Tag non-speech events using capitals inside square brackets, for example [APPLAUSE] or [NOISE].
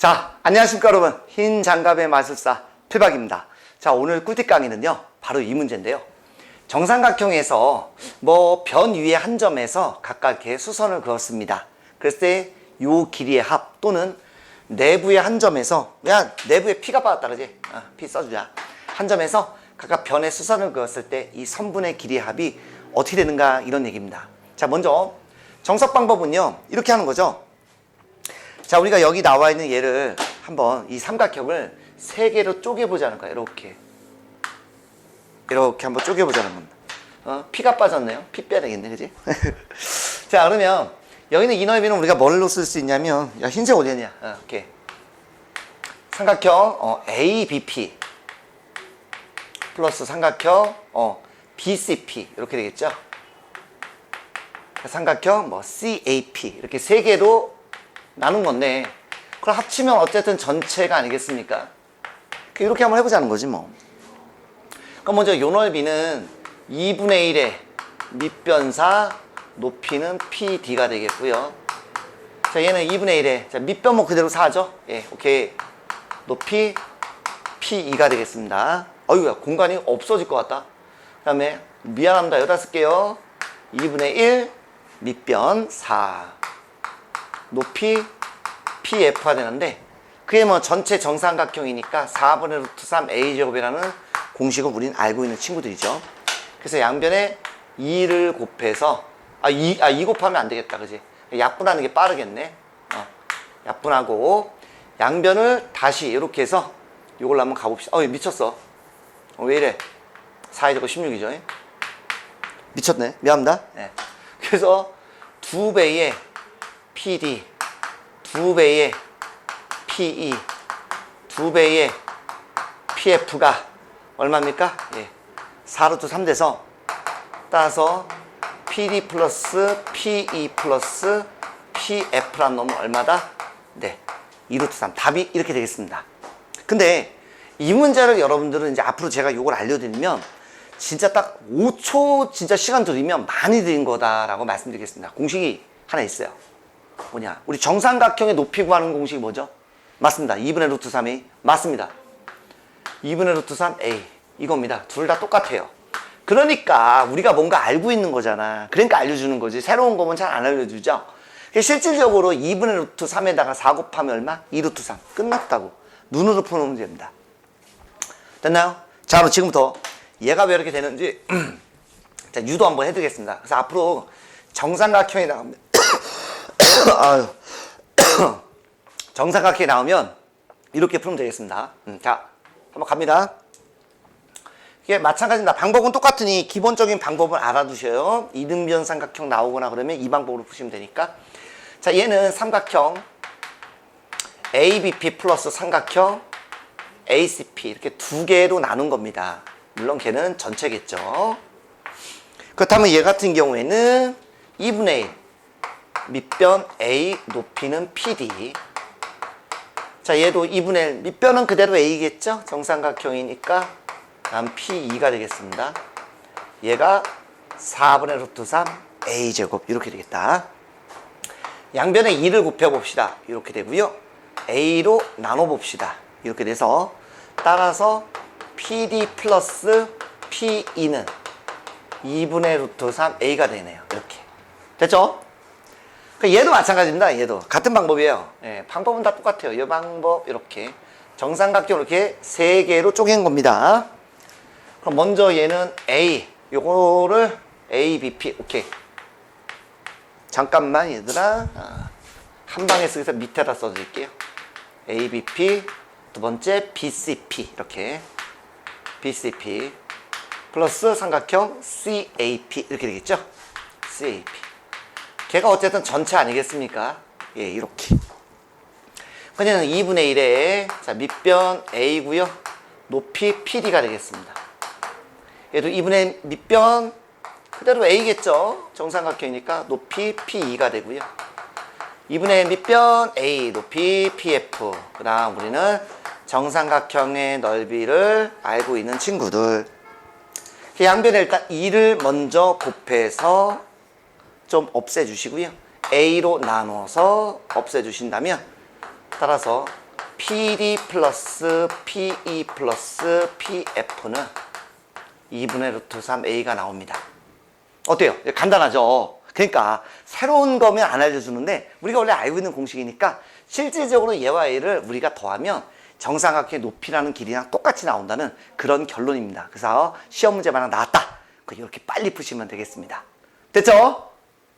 자, 안녕하십니까 여러분. 흰 장갑의 마술사 필박입니다. 자, 오늘 꿀팁 강의는요. 바로 이 문제인데요. 정삼각형에서 뭐 변 위에 한 점에서 각각 이렇게 수선을 그었습니다. 그랬을 때 요 길이의 합 또는 내부의 한 점에서 야 내부에 피가 빠졌다 그러지? 어, 피 써주자. 한 점에서 각각 변에 수선을 그었을 때 이 선분의 길이의 합이 어떻게 되는가 이런 얘기입니다. 자, 먼저 정석 방법은요. 이렇게 하는 거죠. 자, 우리가 여기 나와 있는 얘를 한번 이 삼각형을 세 개로 쪼개보자는 거야. 이렇게. 이렇게 한번 쪼개보자는 겁니다. 어, 피가 빠졌네요. 피 빼야 되겠네, 그지? [LAUGHS] 자, 그러면 여기는 이 넓이는 우리가 뭘로 쓸 수 있냐면, 야, 흰색 어디냐? 어, 이렇게. 삼각형, 어, ABP. 플러스 삼각형, 어, BCP. 이렇게 되겠죠? 삼각형, 뭐, CAP. 이렇게 세 개로 나눈 건데 그걸 합치면 어쨌든 전체가 아니겠습니까? 이렇게 한번 해보자는 거지 뭐. 그럼 먼저 요 넓이는 2분의 1의 밑변사 높이는 PD가 되겠고요. 자 얘는 2분의 1의 자, 밑변 뭐 그대로 4죠? 예, 오케이. 높이 P2가 되겠습니다. 어이구야 공간이 없어질 것 같다. 그 다음에 미안합니다. 여기다 쓸게요. 2분의 1 밑변 4 높이 PF가 되는데 그게 뭐 전체 정삼각형이니까 4분의 루트 3 A제곱이라는 공식을 우리는 알고 있는 친구들이죠. 그래서 양변에 2를 곱해서 아 2, 아, 2 곱하면 안 되겠다. 그지? 약분하는 게 빠르겠네. 어, 약분하고 양변을 다시 이렇게 해서 이걸로 한번 가봅시다. 어, 미쳤어. 어, 왜 이래? 4제곱 16이죠. 미쳤네. 미안합니다. 예. 그래서 두 배의 PD 두 배의 PE 두 배의 PF가 얼마입니까? 예. 4루트 3 돼서 따라서 PD 플러스 PE 플러스 PF란 놈은 얼마다? 네. 2루트 3. 답이 이렇게 되겠습니다. 근데 이 문제를 여러분들은 이제 앞으로 제가 이걸 알려드리면 진짜 딱 5초 진짜 시간 들이면 많이 드린 거다라고 말씀드리겠습니다. 공식이 하나 있어요. 뭐냐? 우리 정삼각형의 높이 구하는 공식이 뭐죠? 맞습니다. 2분의 루트 3a. 맞습니다. 2분의 루트 3a. 이겁니다. 둘 다 똑같아요. 그러니까 우리가 뭔가 알고 있는 거잖아. 그러니까 알려주는 거지. 새로운 거면 잘 안 알려주죠. 실질적으로 2분의 루트 3에다가 4 곱하면 얼마? 2 루트 3. 끝났다고. 눈으로 푸는 문제입니다. 됐나요? 자, 그럼 지금부터 얘가 왜 이렇게 되는지 [CLEARS THROAT] 자, 유도 한번 해드리겠습니다. 그래서 앞으로 정삼각형이 아유. [COUGHS] [COUGHS] 정삼각형이 나오면 이렇게 풀면 되겠습니다. 음, 자, 한번 갑니다. 이게 마찬가지입니다. 방법은 똑같으니 기본적인 방법을 알아두셔요. 이등변 삼각형 나오거나 그러면 이 방법으로 푸시면 되니까. 자, 얘는 삼각형 ABP 플러스 삼각형 ACP 이렇게 두 개로 나눈 겁니다. 물론 걔는 전체겠죠. 그렇다면 얘 같은 경우에는 2분의 1 밑변 A 높이는 PD 자 얘도 2분의 1 밑변은 그대로 A겠죠? 정삼각형이니까 다음 P2가 되겠습니다. 얘가 4분의 루트 3 A제곱 이렇게 되겠다. 양변에 2를 곱해봅시다. 이렇게 되고요. A로 나눠봅시다. 이렇게 돼서 따라서 PD 플러스 P2는 2분의 루트 3 A가 되네요. 이렇게. 됐죠? 그 얘도 마찬가지입니다. 얘도. 같은 방법이에요. 예, 방법은 다 똑같아요. 이 방법, 이렇게. 정삼각형 이렇게 세 개로 쪼갠 겁니다. 그럼 먼저 얘는 A. 요거를 A, B, P. 오케이. 잠깐만, 얘들아. 아, 한 방에 쓰기서 밑에다 써드릴게요. A, B, P. 두 번째 BCP. 이렇게. BCP. 플러스 삼각형 CAP. 이렇게 되겠죠? CAP. 걔가 어쨌든 전체 아니겠습니까? 예, 이렇게. 그냥 2분의 1에 자, 밑변 A고요. 높이 PD가 되겠습니다. 얘도 2분의 밑변 그대로 A겠죠? 정삼각형이니까 높이 P2가 되고요. 2분의 밑변 A 높이 PF. 그 다음 우리는 정삼각형의 넓이를 알고 있는 친구들. 양변에 일단 2를 먼저 곱해서 좀 없애주시고요. A로 나눠서 없애주신다면 따라서 PD 플러스 PE 플러스 PF는 2분의 루트 3A가 나옵니다. 어때요? 간단하죠? 그러니까 새로운 거면 안 알려주는데 우리가 원래 알고 있는 공식이니까 실질적으로 얘와 얘를 우리가 더하면 정삼각형의 높이라는 길이랑 똑같이 나온다는 그런 결론입니다. 그래서 시험 문제 만약 나왔다. 그 이렇게 빨리 푸시면 되겠습니다. 됐죠?